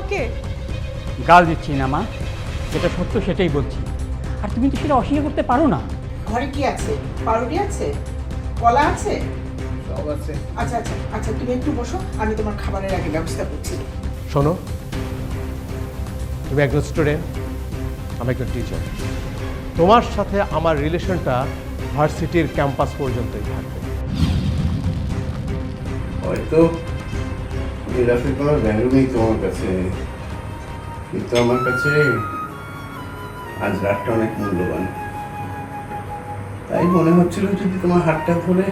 ছাড়লি না মাকে গাল দিচ্ছি না মা। যেটা সত্য সেটাই বলছি। আর তুমি তো সেটা অস্বীকার করতে পারো না। ঘরে কি আছে? পাউরুটি আছে? কলা আছে? সব আছে। আচ্ছা আচ্ছা আচ্ছা তুমি একটু বসো। আমি তোমার খাবারের আগে ব্যবস্থা করছি। শোনো তুমি একজন স্টুডেন্ট আমি একজন টিচার তোমার সাথে আমার রিলেশনটা ভার্সিটির ক্যাম্পাস পর্যন্তই থাকবে। হয়তো রাতের কোনো ভ্যালু নেই তোমার কাছে। কিন্তু আমার কাছে। আজ রাতটা অনেক মূল্যবান। তাই মনে হচ্ছিল যদি তোমার হাতটা ধরে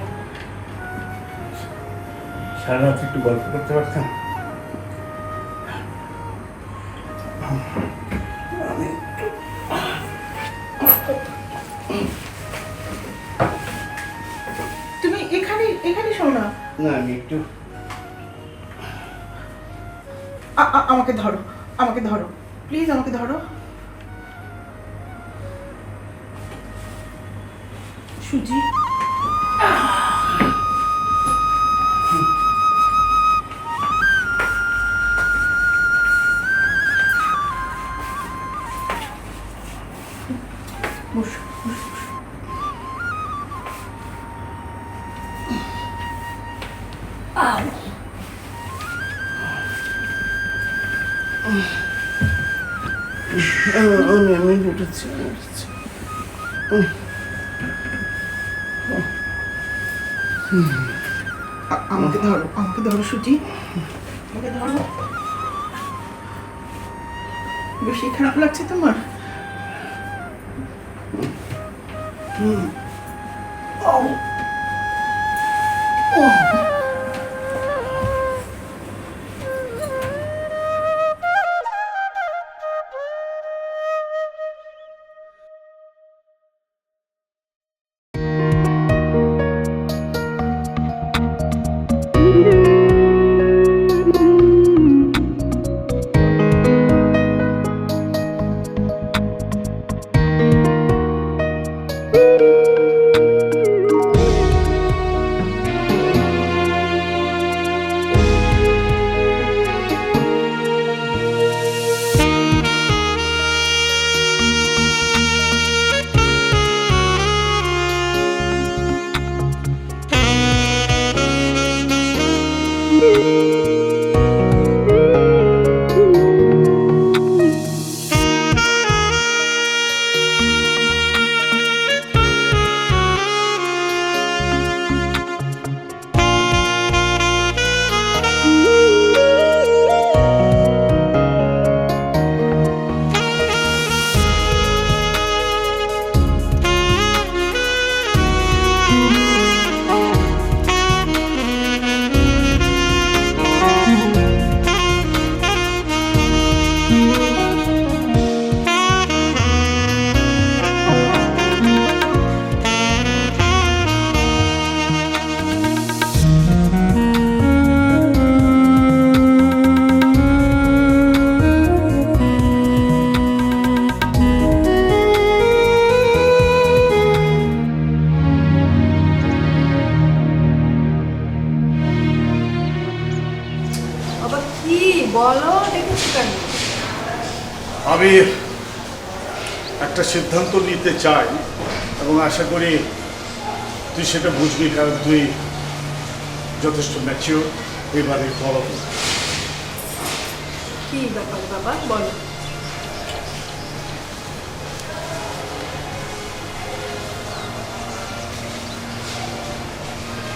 সারা রাত একটু গল্প করতে পারতাম। আমাকে ধরো আমাকে ধরো। প্লিজ আমাকে ধরো। সুজি। আমাকে ধরো আমাকে ধরো সুচি আমাকে ধরো। বেশি খারাপ লাগছে তোমার? আবার বলো কেন। আমি একটা সিদ্ধান্ত নিতে চাই এবং আশা করি তুই সেটা বুঝবি কারণ তুই যথেষ্ট ম্যাচিওর এবারে বড়। কি ব্যাপার বাবা বলো।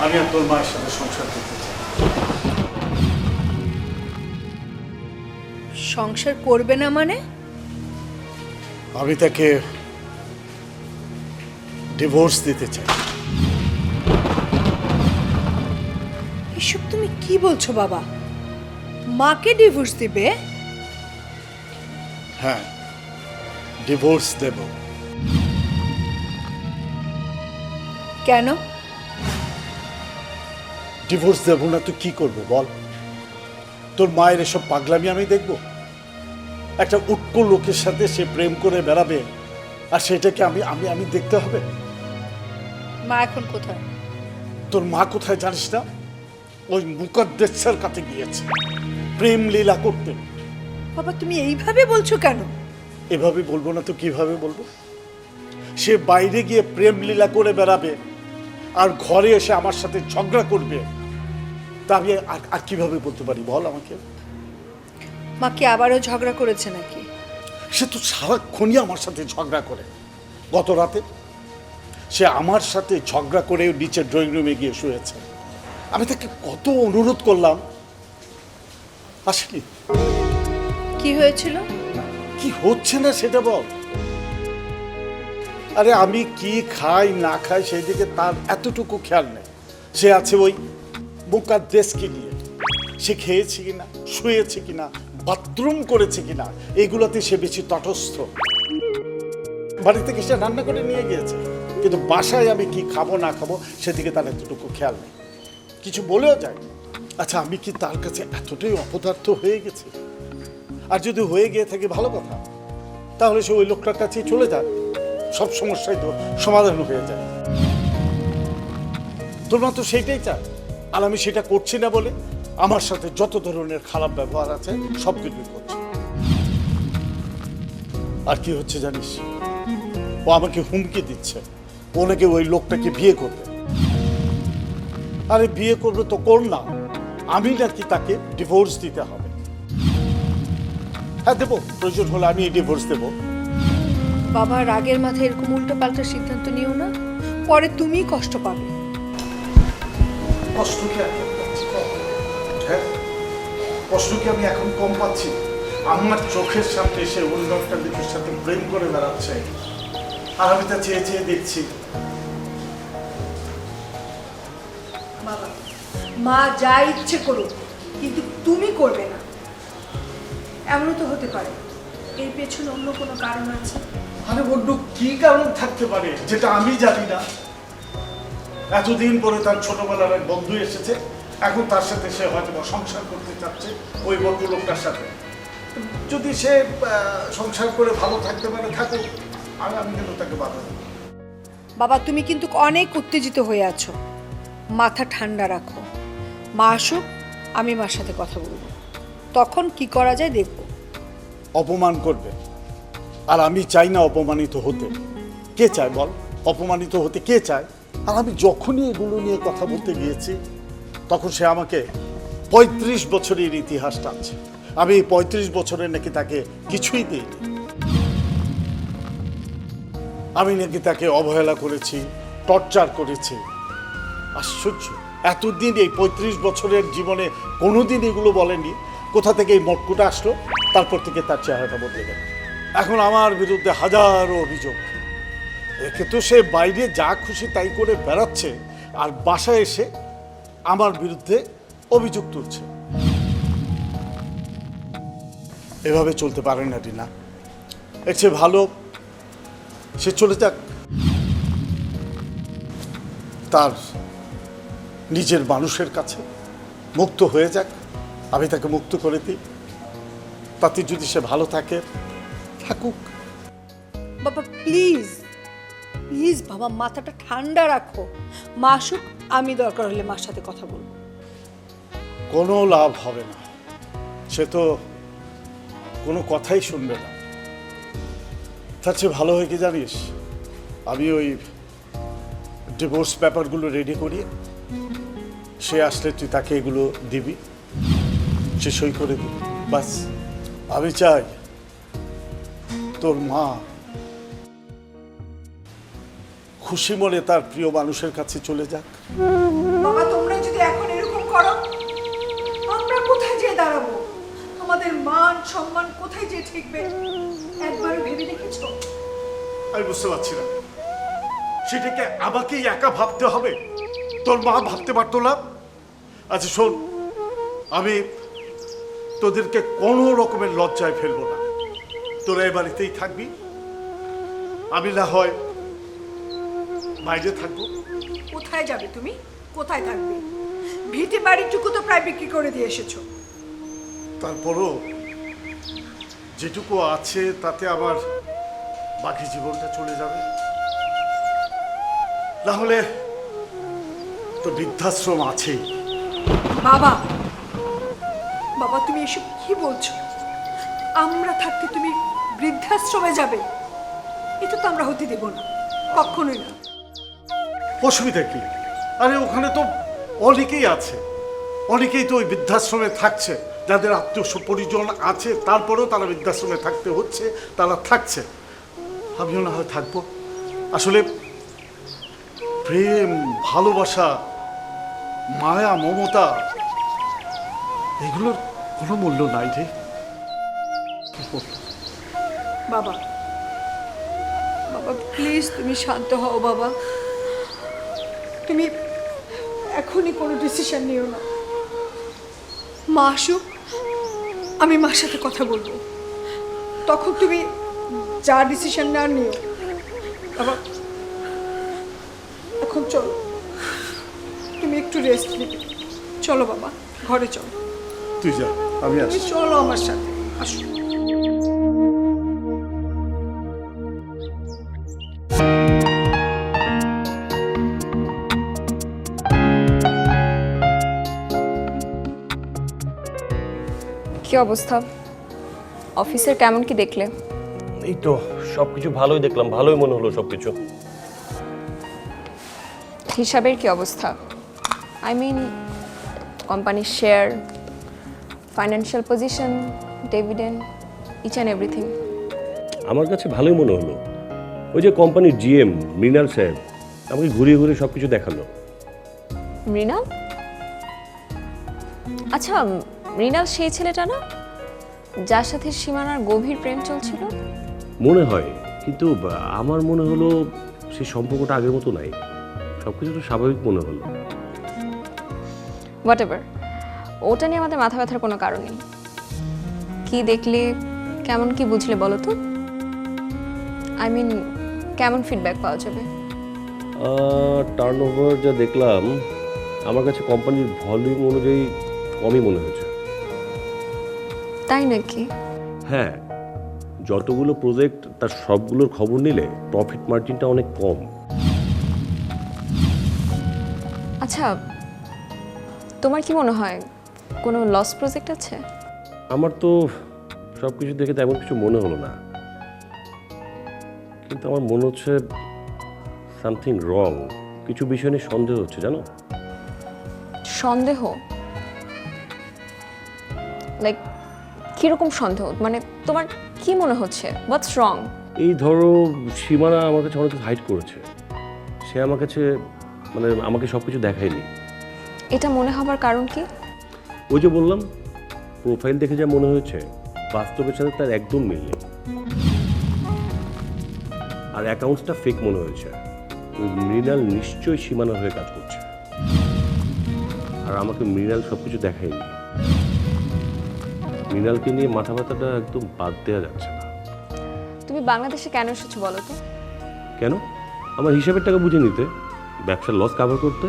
আমি আর তোর মায়ের সাথে সংসার করতে চাই। সংসার করবে না মানে? আমি তাকে ডিভোর্স দিতে চাই। এসব তুমি কি বলছো বাবা? মাকে ডিভোর্স দিবে? হ্যাঁ ডিভোর্স দেব। কেন? ডিভোর্স দেব না তুই কি করব বল? তোর মায়ের এসব পাগলামি আমি দেখব? একটা উটকো লোকের সাথে সে প্রেম করে বেড়াবে। আর সেটাকে আমি আমি আমি দেখতে হবে। মা এখন কোথায়? তোর মা কোথায় জানিস না? ওই মুকদ্দেসের কাছে গিয়েছে। প্রেম লীলা করতে। বাবা তুমি এইভাবে বলছো কেন? এভাবে বলব না তো কীভাবে বলব? সে বাইরে গিয়ে প্রেম লীলা করে বেড়াবে। আর ঘরে এসে আমার সাথে ঝগড়া করবে। তা আমি আর কীভাবে বলতে পারি? বল আমাকে। মা কি আবারও ঝগড়া করেছে নাকি? সে তো সারাক্ষণই আমার সাথে ঝগড়া করে। গত রাতে সে আমার সাথে ঝগড়া করে নিচের ড্রয়িং রুমে গিয়ে শুয়েছে। আমি তাকে কত অনুরোধ করলাম। আসেনি। কি হয়েছিল? কি হচ্ছে না সেটা বল। আরে আমি কি খাই না খাই সেই দিকে তার এতটুকু খেয়াল নেই। সে আছে ওই বোকার দেশকে নিয়ে। সে খেয়েছে কিনা শুয়েছে কিনা বাথরুম করেছে কিনা, এগুলোতে সে বেশি তটস্থ। বাড়ি থেকে সে রান্না করে নিয়ে গিয়েছে? কিন্তু বাসায় আমি কি খাব, না খাব, সেদিকে তার এতটুকু খেয়াল নেই। কিছু বলেও যায় আচ্ছা আমি কি তার কাছে এতটাই অপদার্থ হয়ে গেছি? আর যদি হয়ে গিয়ে থাকে ভালো কথা, তাহলে সে ওই লোকটার কাছে চলে যায়। সব সমস্যাই তো সমাধান হয়ে যায়। মা তো সেইটাই চায়। আর আমি সেটা করছি না বলে আমার সাথে যত ধরনের খারাপ ব্যবহার আছে সব কিছুই করছে। আর কি হচ্ছে জানিস? ও আমাকে হুমকি দিচ্ছে। ও নাকি ওই লোকটাকে বিয়ে করবে। আরে বিয়ে করবে তো কর না। আমি নাকি তাকে ডিভোর্স দিতে হবে। হ্যাঁ দেবো। প্রয়োজন হলে আমি ডিভোর্স দেবো। বাবা রাগের মাথায় এরকম উল্টো পাল্টা সিদ্ধান্ত নিও না। পরে তুমি কষ্ট পাবে। কষ্ট কি? হ্যাঁ কষ্ট কি আমি এখন কম পাচ্ছি? আমার চোখের সামনে এসে অন্য একটা লোকের সাথে প্রেম করে বেড়াচ্ছে। আর আমি তা চেয়ে চেয়ে দেখছি। বাবা মা যা ইচ্ছে করুক কিন্তু তুমি করবে না। এমনও তো হতে পারে। এর পেছনে অন্য কোনো কারণ আছে? আরে অন্য কি কারণ থাকতে পারে যেটা আমি জানি না। এতদিন পরে তার ছোটবেলার এক বন্ধু এসেছে এখন তার সাথে সে হয়তো বা সংসার করতে চাচ্ছে ওই বন্ধু লোকটার সাথে। যদি সে সংসার করে ভালো থাকতে পারে থাকুক আমি আমি কিন্তু তাকে বাধা দেবো। বাবা তুমি কিন্তু অনেক উত্তেজিত হয়ে আছো। মাথা ঠান্ডা রাখো। মা আসুক আমি মার সাথে কথা বলব। তখন কি করা যায় দেখব। অপমান করবে। আর আমি চাই না অপমানিত হতে। কে চায় বল? অপমানিত হতে কে চায়? আর আমি যখনই এগুলো নিয়ে কথা বলতে গিয়েছি তখন সে আমাকে পঁয়ত্রিশ বছরের ইতিহাস টানছে। আমি এই পঁয়ত্রিশ বছরের নাকি তাকে কিছুই দিইনি। আমি নাকি তাকে অবহেলা করেছি, টর্চার করেছি। আশ্চর্য, এতদিন এই পঁয়ত্রিশ বছরের জীবনে কোনোদিন এগুলো বলেনি কোথা থেকে এই মটকুটা আসলো, তারপর থেকে তার চেহারাটা বদলে গেল। এখন আমার বিরুদ্ধে হাজারো অভিযোগ। একে তো সে বাইরে যা খুশি তাই করে বেড়াচ্ছে, আর বাসায় এসে আমার বিরুদ্ধে অভিযোগ তুলছে। এভাবে চলতে পারে না রিনা এর চেয়ে ভালো সে চলে যাক। তার নিজের মানুষের কাছে মুক্ত হয়ে যাক। আমি তাকে মুক্ত করে দিই। তাতে যদি সে ভালো থাকে, থাকুক। বাবা, প্লিজ। প্লিজ বাবা, মাথাটা ঠান্ডা রাখো। মা আসুক আমি দরকার হলে মার সাথে কথা বলব। কোনো লাভ হবে না। সে তো কোনো কথাই শুনবে না। তার চেয়ে ভালো হয় কি জানিস? আমি ওই ডিভোর্স পেপারগুলো রেডি করি সে আসলে তুই তাকে এগুলো দিবি, সে সই করে দিবি। বাস, আমি চাই তোর মা খুশি মনে তার প্রিয় মানুষের কাছে চলে যাক। বাবা তোমরা যদি এখন এরকম করো আমরা কোথায় যেয়ে দাঁড়াবো? আমাদের মান সম্মান কোথায় যেয়ে ঠিকবে? একবার ভেবে দেখেছ? আমি বুঝতে পারছি না। সেটাকে আমাকেই একা ভাবতে হবে? তোর মা ভাবতে পারতো না? আচ্ছা শোন আমি তোদেরকে কোনো রকমের লজ্জায় ফেলব না। তোরা এ বাড়িতেই থাকবি। আমি না হয় বাইরে থাকব। কোথায় যাবে তুমি? কোথায় থাকবে? ভিটে বাড়িটুকু তো প্রায় বিক্রি করে দিয়ে এসেছ। তারপরও যেটুকু আছে তাতে আমার বাকি জীবনটা চলে যাবে। না হলে তো বৃদ্ধাশ্রম আছেই। বাবা বাবা তুমি এসব কি বলছো? আমরা থাকতে তুমি বৃদ্ধাশ্রমে যাবে? এটা তো আমরা হতে দেব না কখনোই না। অসুবিধা কি? আরে, ওখানে তো অনেকেই আছে। অনেকেই তো ওই বৃদ্ধাশ্রমে থাকছে। যাদের আত্মীয় পরিজন আছে, তারপরেও তারা বৃদ্ধাশ্রমে থাকতে হচ্ছে, তারা থাকছে। আমিও না হয় থাকব। আসলে প্রেম, ভালোবাসা, মায়া, মমতা, এগুলোর কোনো মূল্য নাই রে। বাবা বাবা প্লিজ তুমি শান্ত হও, বাবা। তুমি এখনই কোনো ডিসিশন নিও না। মা আসুক আমি মার সাথে কথা বলব। তখন তুমি যা ডিসিশন না নিও বাবা এখন চলো। তুমি একটু রেস্ট নিবে। চলো বাবা ঘরে চলো। তুই যা আমি আসছি। চলো আমার সাথে আসো। কি অবস্থা? অফিসের কেমন কি দেখলে? এই তো সব কিছু ভালোই দেখলাম ভালোই মনে হলো সবকিছু। হিসাবের কি অবস্থা? আই মিন কোম্পানির share financial position dividend each and everything আমার কাছে ভালোই মনে হলো। ওই যে কোম্পানির জিএম মৃণাল সাহেব আমাকে ঘুরিয়ে ঘুরিয়ে সব কিছু দেখাল। মৃণাল? আচ্ছা মৃণাল সেই ছেলেটা না? যার সাথে সীমানার গভীর প্রেম চলছিল? মনে হয় কিন্তু আমার মনে হলো সেই সম্পর্কটা আগের মতো নাই। সব কিছু তো স্বাভাবিক মনে হলো। হোয়াট এভার ওটা নিয়ে আমাদের মাথা ব্যথার কোনো কারণ নেই। কি দেখলে কেমন কি বুঝলে বলো তো? আই মিন কেমন ফিডব্যাক পাওয়া যাবে? টার্ন ওভার যা দেখলাম আমার কাছে কোম্পানির ভলিউম অনুযায়ী কমই মনে হয়েছে তাই নাকি? হ্যাঁ যতগুলো প্রজেক্ট তার সবগুলোর খবর নিলে প্রফিট মার্জিনটা অনেক কম। আচ্ছা তোমার কি মনে হয় কোনো লস প্রজেক্ট আছে? আমার তো সব কিছু দেখে তেমন কিছু মনে হলো না। কিন্তু আমার মনে হচ্ছে সামথিং রং কিছু বিষয় নিয়ে সন্দেহ হচ্ছে জানো? সন্দেহ? লাইক কীরকম সন্দেহ? মানে তোমার কি মনে হচ্ছে? হোয়াটস রং এই ধরো সীমানা আমার কাছে অনেক হাইড করেছে। সে আমার কাছে মানে আমাকে সব কিছু দেখায়নি। এটা মনে হবার কারণ কি? ওই যে বললাম প্রোফাইল দেখে যা মনে হয়েছে বাস্তবের সাথে তার একদম মিল নেই। আর অ্যাকাউন্টসটা ফেক মনে হয়েছে। ওই মৃণাল নিশ্চয়ই সীমানা হয়ে কাজ করছে। আর আমাকে মৃণাল সব কিছু দেখায়নি। মৃণালকে নিয়ে মাথা ব্যথাটা একদম বাদ দেওয়া যাচ্ছে না। তুমি বাংলাদেশে কেন এসেছ বলো তো? কেন? আমার হিসাবের টাকা বুঝে নিতে ব্যবসার লস কাভার করতে।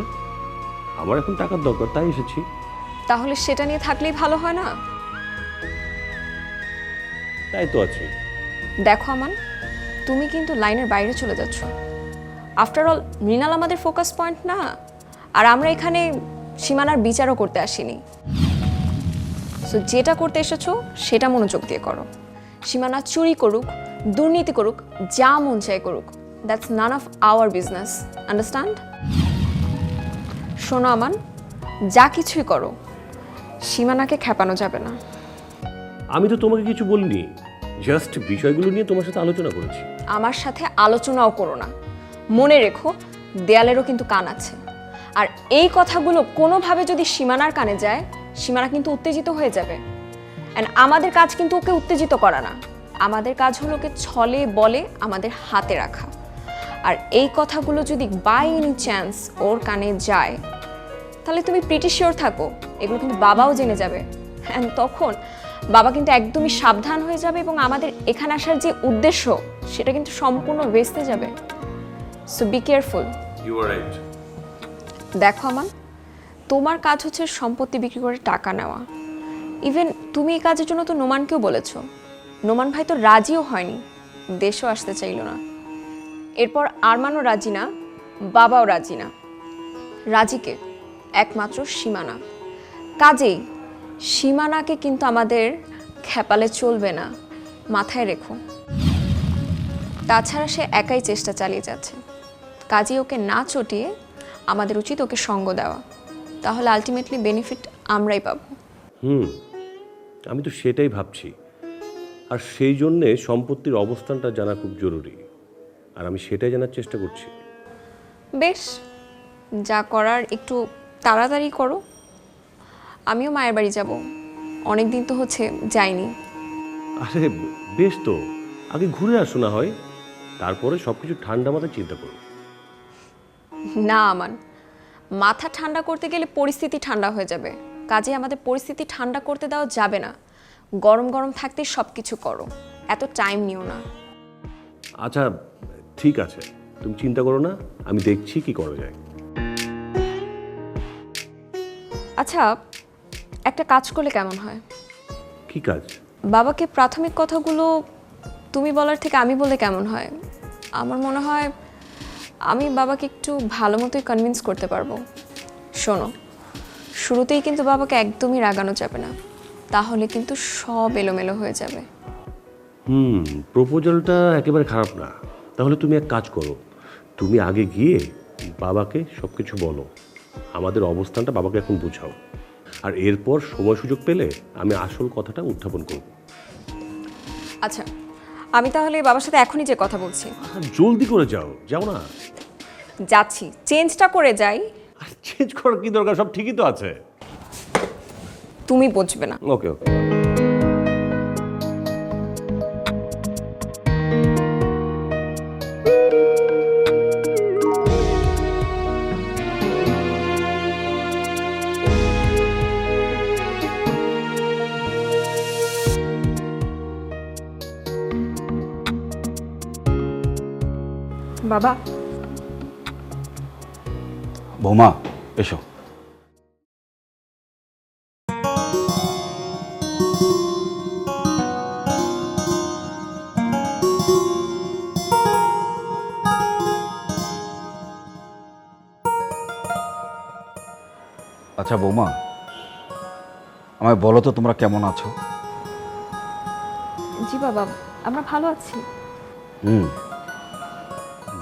আমার এখন টাকার দরকার তাই এসেছি। তাহলে সেটা নিয়ে থাকলেই ভালো হয় না? তাই তো আছি। দেখো আমান তুমি কিন্তু লাইনের বাইরে চলে যাচ্ছ। আফটার অল মৃণাল আমাদের ফোকাস পয়েন্ট না। আর আমরা এখানে সীমানার বিচারও করতে আসিনি। সো যেটা করতে এসেছ সেটা মনোযোগ দিয়ে করো। সীমানা চুরি করুক দুর্নীতি করুক যা মন চাই করুক that's none of our business understand শোনো আমান যা কিছুই করো সীমানাকে খেপানো যাবে না। আমি তো তোমাকে কিছু বলিনি জাস্ট বিষয়গুলো নিয়ে তোমার সাথে আলোচনা করেছি। আমার সাথে আলোচনাও করো না। মনে রেখো দেয়ালেরও কিন্তু কান আছে। আর এই কথাগুলো কোনোভাবে যদি সীমানার কানে যায় সীমানা কিন্তু উত্তেজিত হয়ে যাবে। অ্যান্ড আমাদের কাজ কিন্তু ওকে উত্তেজিত করা না। আমাদের কাজ হলো ওকে ছলে বলে আমাদের হাতে রাখা। আর এই কথাগুলো যদি বাই এনি চান্স ওর কানে যায় তাহলে তুমি প্রিটি শিওর থাকো এগুলো কিন্তু বাবাও জেনে যাবে। অ্যান্ড তখন বাবা কিন্তু একদমই সাবধান হয়ে যাবে এবং আমাদের এখানে আসার যে উদ্দেশ্য সেটা কিন্তু সম্পূর্ণ বেসতে যাবে। So be careful you are right দেখো আমান তোমার কাজ হচ্ছে সম্পত্তি বিক্রি করে টাকা নেওয়া। ইভেন তুমি এই কাজের জন্য তো নোমানকেও বলেছ। নোমান ভাই তো রাজিও হয়নি। দেশও আসতে চাইলো না। এরপর আরমানও রাজি না, বাবাও রাজি না। রাজিকে একমাত্র সীমানা। কাজেই সীমানাকে কিন্তু আমাদের খেপালে চলবে না। মাথায় রেখো। তাছাড়া সে একাই চেষ্টা চালিয়ে যাচ্ছে। কাজেই ওকে না চটিয়ে আমাদের উচিত ওকে সঙ্গ দেওয়া। তাহলে আলটিমেটলি বেনিফিট আমরাই পাবো। হুম আমি তো সেটাই ভাবছি। আর সেই জন্যে সম্পত্তির অবস্থানটা জানা খুব জরুরি। আর আমি সেটাই জানার চেষ্টা করছি। বেশ যা করার একটু তাড়াতাড়ি করো। আমিও মায়ের বাড়ি যাব। অনেক দিন তো হচ্ছে যাইনি। আরে বেশ তো। আগে ঘুরে আসো না হয়। তারপরে সব কিছু ঠান্ডা মাথায় চিন্তা করো। না আমান। মাথা ঠান্ডা করতে গেলে পরিস্থিতি ঠান্ডা হয়ে যাবে। কাজে আমাদের পরিস্থিতি ঠান্ডা করতে দেওয়া যাবে না। গরম গরম থাকতে সব কিছু করো। এত টাইম নিও না। আচ্ছা ঠিক আছে। তুমি চিন্তা করো না আমি দেখছি কি করা যায়। আচ্ছা একটা কাজ করলে কেমন হয়? কি কাজ? বাবাকে প্রাথমিক কথাগুলো তুমি বলার থেকে আমি বলে কেমন হয়? আমার মনে হয় আমি বাবাকে একটু ভালো মতোই কনভিন্স করতে পারব। শোনো শুরুতেই কিন্তু বাবাকে একদমই রাগানো যাবে না। তাহলে কিন্তু সব এলোমেলো হয়ে যাবে। হুম প্রপোজালটা একেবারে খারাপ না। তাহলে তুমি এক কাজ করো তুমি আগে গিয়ে বাবাকে সব কিছু বলো। আমাদের অবস্থানটা বাবাকে এখন বুঝাও। আর এরপর সময় সুযোগ পেলে আমি আসল কথাটা উত্থাপন করব। আচ্ছা আমি তাহলে বাবার সাথে এখনই যে কথা বলছি। জলদি করে যাও যাও না। যাচ্ছি। চেঞ্জটা করে যাই। আর চেঞ্জ করার কি দরকার? সব ঠিকই তো আছে। তুমি বুঝবে না। ওকে ওকে। বাবা। বৌমা এসো। আচ্ছা বৌমা আমায় বলো তো তোমরা কেমন আছো? জি বাবা আমরা ভালো আছি। হুম।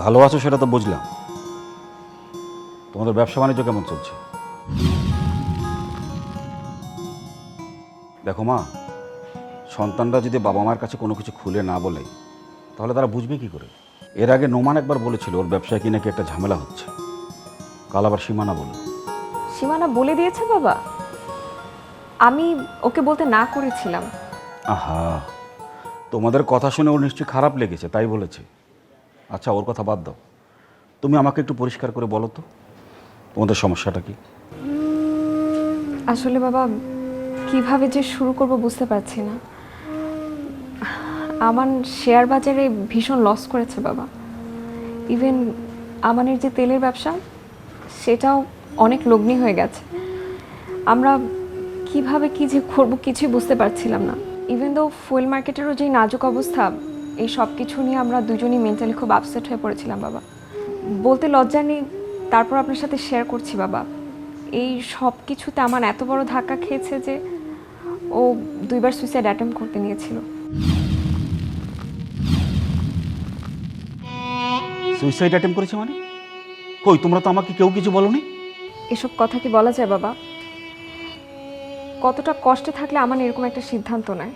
ভালো আছো সেটা তো বুঝলাম। তোমাদের ব্যবসা বাণিজ্য কেমন চলছে? দেখো মা সন্তানরা যদি বাবা মার কাছে কোনো কিছু খুলে না বলে তাহলে তারা বুঝবে কি করে? এর আগে নোমান একবার বলেছিল ওর ব্যবসায় কি নাকি একটা ঝামেলা হচ্ছে। কাল আবার সীমানা বলল সীমানা বলে দিয়েছে বাবা। আমি ওকে বলতে না করেছিলাম। আহা তোমাদের কথা শুনে ওর নিশ্চয়ই খারাপ লেগেছে তাই বলেছে। আচ্ছা ওর কথা বাদ দাও। তুমি আমাকে একটু পরিষ্কার করে বলো তো, তোমাদের সমস্যাটা কি? আসলে বাবা, কীভাবে যে শুরু করব বুঝতে পারছি না। আমান শেয়ার বাজারে ভীষণ লস করেছে বাবা। ইভেন আমানের যে তেলের ব্যবসা, সেটাও অনেক লগ্নি হয়ে গেছে। আমরা কীভাবে কি যে করব কিছুই বুঝতে পারছিলাম না। ইভেন দো ফুয়েল মার্কেটেরও যে নাজুক অবস্থা এই সব কিছু নিয়ে আমরা দুজনই মেন্টালি খুব আপসেট হয়ে পড়েছিলাম বাবা। বলতে লজ্জা নেই তারপর আপনার সাথে শেয়ার করছি বাবা। এই সব কিছুতে আমার এত বড় ধাক্কা খেয়েছে যে ও দুইবার সুইসাইড অ্যাটেম্প করতে নিয়েছিল। সুইসাইড অ্যাটেম্প করেছে মানে? কই তোমরা তো আমাকে কেউ কিছু বলনি? এসব কথা কি বলা যায় বাবা? কতটা কষ্টে থাকলে আমার এরকম একটা সিদ্ধান্ত নেয়?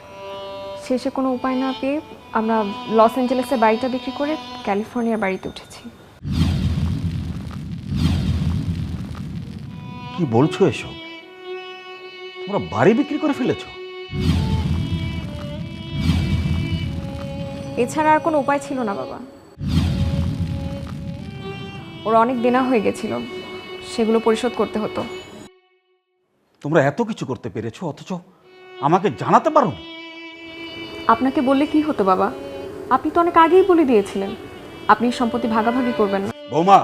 শেষে কোনো উপায় না পেয়ে আমরা লস অ্যাঞ্জেলেসে বাড়িটা বিক্রি করে ক্যালিফোর্নিয়ার বাড়িতে উঠেছি। কি বলছো এসব? তোমরা বাড়ি বিক্রি করে ফেলেছো? এছাড়া আর কোনো উপায় ছিল না বাবা। ওর অনেক দেনা হয়ে গেছিল সেগুলো পরিশোধ করতে হতো। তোমরা এত কিছু করতে পেরেছ অথচ আমাকে জানাতে পারো আপনাকে বললে কি হতো বাবা? আপনি তো অনেক আগেই বলে দিয়েছিলেন। আপনি সম্পত্তি ভাগাভাগি করবেন না। বৌমা!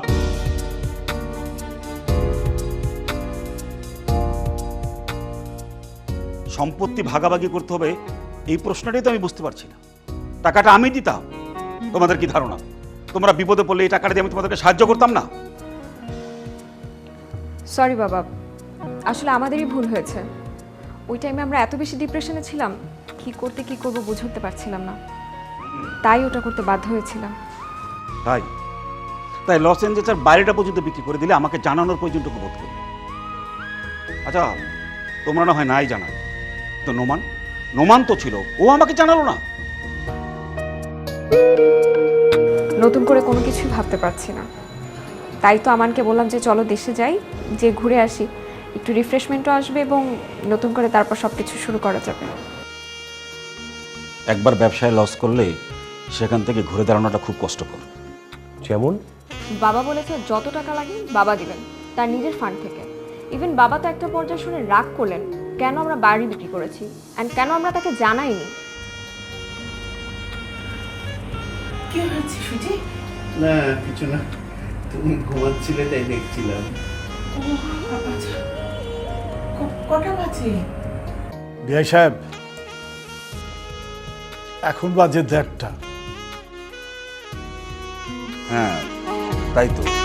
সম্পত্তি ভাগাভাগি করতে হবে এই প্রশ্নটাই তো আমি বুঝতে পারছি না। টাকাটা আমি দিতাম। তোমাদের কি ধারণা? তোমরা বিপদে পড়লে এই টাকাটা দিয়ে আমি তোমাদেরকে সাহায্য করতাম না? সরি বাবা। আসলে আমাদেরই ভুল হয়েছে। ওই টাইমে আমরা এত বেশি ডিপ্রেশনে ছিলাম কি করতে কি করব বুঝে উঠতে পারছিলাম না। তাই ওটা করতে বাধ্য হয়েছিলাম। তাই? তাই লস এঞ্জেলসের বাইরেটা পর্যন্ত বিক্রি করে দিলে আমাকে জানানোর প্রয়োজনটুকু বোধ করবে আচ্ছা তোমরা না হয় নাই জানা তো নোমান নোমান তো ছিল ও আমাকে জানালো না। নতুন করে কোনো কিছুই ভাবতে পারছি না। তাই তো আমানকে বললাম যে চলো দেশে যাই যে ঘুরে আসি। একটু রিফ্রেশমেন্টও আসবে এবং নতুন করে তারপর সব কিছু শুরু করা যাবে। একবার ব্যবসায় লস করলে সেখান থেকে ঘুরে দাঁড়ানোটা খুব কষ্টকর। যেমন? বাবা বলেছে যত টাকা লাগে বাবা দিবেন তার নিজের ফান্ড থেকে। ইভেন বাবা তো একটা পর্যায়ে শুনে রাগ করলেন কেন আমরা বাড়ি বিক্রি করেছি? অ্যান্ড কেন আমরা তাকে জানাইনি? কি হয়েছে সুজি? না কিছু না। তুমি ঘুমাচ্ছিলে তাই দেখছিলাম। ও আচ্ছা। কটা বাজে? বিআই সাহেব এখন বাজে দেড়টা। হ্যাঁ তাই তো।